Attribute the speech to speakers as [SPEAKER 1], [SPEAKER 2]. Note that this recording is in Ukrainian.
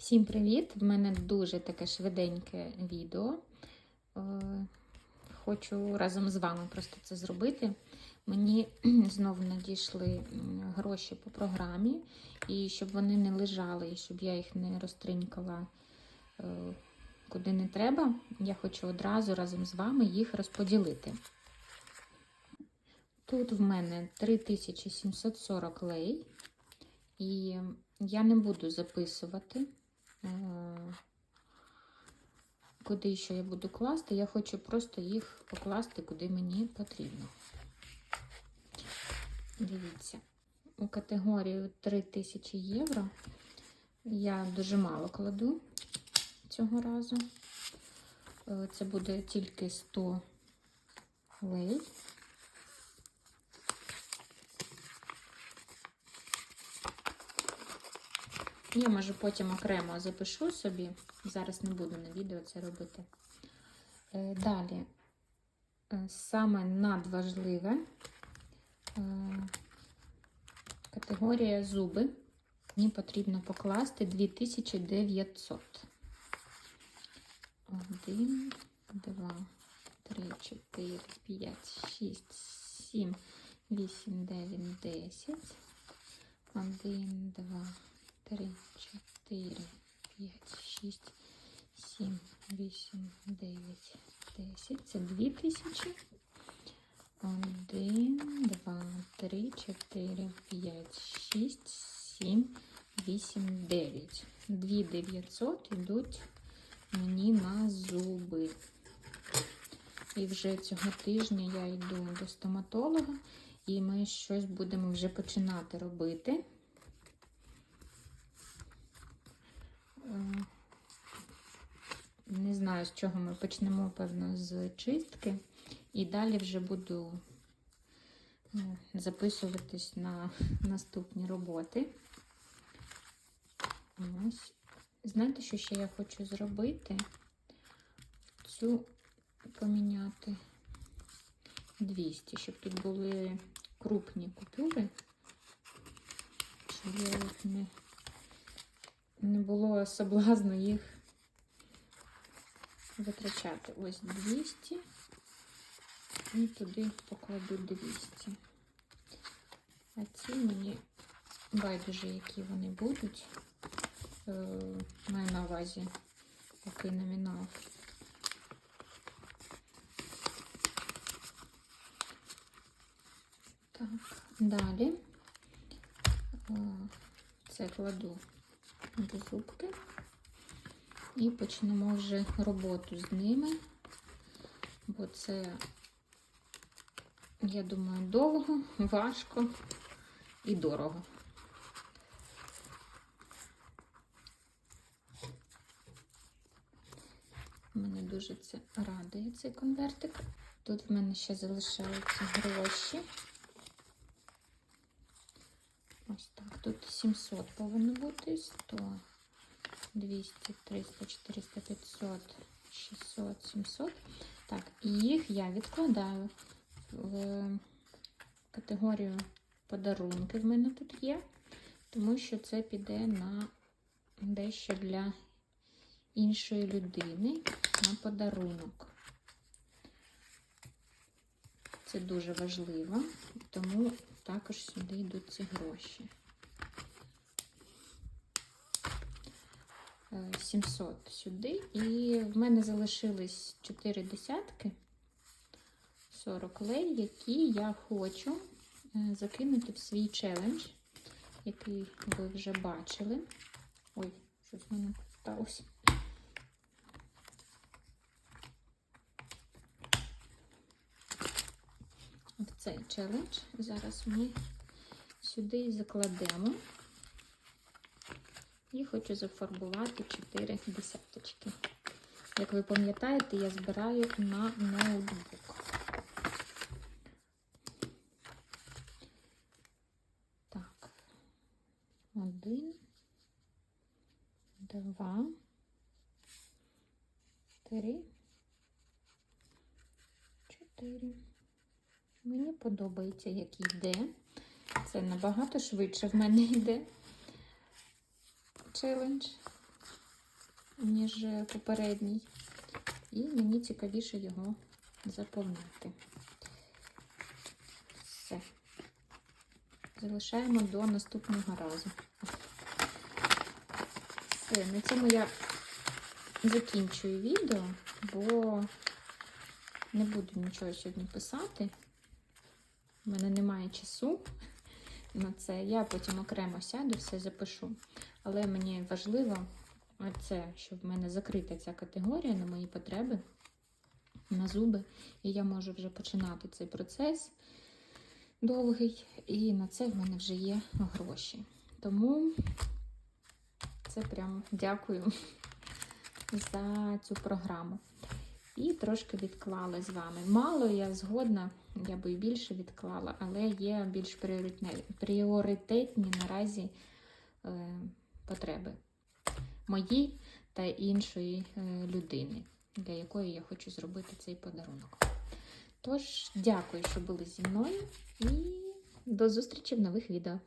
[SPEAKER 1] Всім привіт! В мене дуже таке швиденьке відео. Е, Хочу разом з вами просто це зробити. Мені знову надійшли гроші по програмі, і щоб вони не лежали, і щоб я їх не розтринькала е, куди не треба, я хочу одразу разом з вами їх розподілити. Тут в мене 3740 лей, і я не буду записувати. Е, Куди що я буду класти, я хочу просто їх покласти, куди мені потрібно. Дивіться, у категорію 3000 євро я дуже мало кладу цього разу. Е, Це буде тільки 100 лей. Я може потім окремо запишу собі. Зараз не буду на відео це робити. Е, Далі, е, саме надважливе е, категорія зуби. Мені потрібно покласти 2900. Один, два, три, чотири, п'ять, шість, сім, вісім, дев'ять, десять. Один, два, три, чотири, п'ять, шість, сім, вісім, дев'ять, десять. Це дві тисячі. Один, два, три, чотири, п'ять, шість, сім, вісім, дев'ять. Дві дев'ятсот йдуть мені на зуби. І вже цього тижня я йду до стоматолога, і ми щось будемо вже починати робити. Не знаю, з чого ми почнемо, певно, з чистки. І далі вже буду е, записуватись на наступні роботи. Ось. Знаєте, що ще я хочу зробити? Цю поміняти 200, щоб тут були крупні купюри, щоб я їх не не було соблазну їх витрачати. Ось 200 і туди покладу 200. А ці мені байдуже, які вони будуть. Е, Маю на увазі який номінал. Так, далі е, це кладу до і почнемо вже роботу з ними, бо це, я думаю, довго, важко і дорого. Мене дуже це радує цей конвертик. Тут в мене ще залишаються гроші. Ось так. Тут 700 повинно бути, 100, 200, 300, 400, 500, 600, 700. Так, і їх я відкладаю в категорію подарунки в мене тут є, тому що це піде на дещо для іншої людини на подарунок. Це дуже важливо, тому також сюди йдуть ці гроші. Е, 700 сюди. І в мене залишились 4 десятки 40 лей, які я хочу е, закинути в свій челендж, який ви вже бачили. Ой, щось в мене сталося. в цей челендж. Зараз ми сюди закладемо і хочу зафарбувати 4 десяточки. Як ви пам'ятаєте, я збираю на ноутбук. Так, один, два, три, чотири. Мені подобається, як йде. Це набагато швидше в мене йде челендж. ніж попередній. І мені цікавіше його заповнити. Все. Залишаємо до наступного разу. Все, на цьому я закінчую відео, бо не буду нічого сьогодні писати. У мене немає часу на це. Я потім окремо сяду, все запишу. Але мені важливо це, щоб в мене закрита ця категорія на мої потреби, на зуби. І я можу вже починати цей процес довгий. І на це в мене вже є гроші. Тому це прям дякую за цю програму. Трошки відклала з вами. Мало я згодна, я би і більше відклала, але є більш пріоритетні наразі е, потреби мої та іншої е, людини, для якої я хочу зробити цей подарунок. Тож, дякую, що були зі мною, і до зустрічі в нових відео.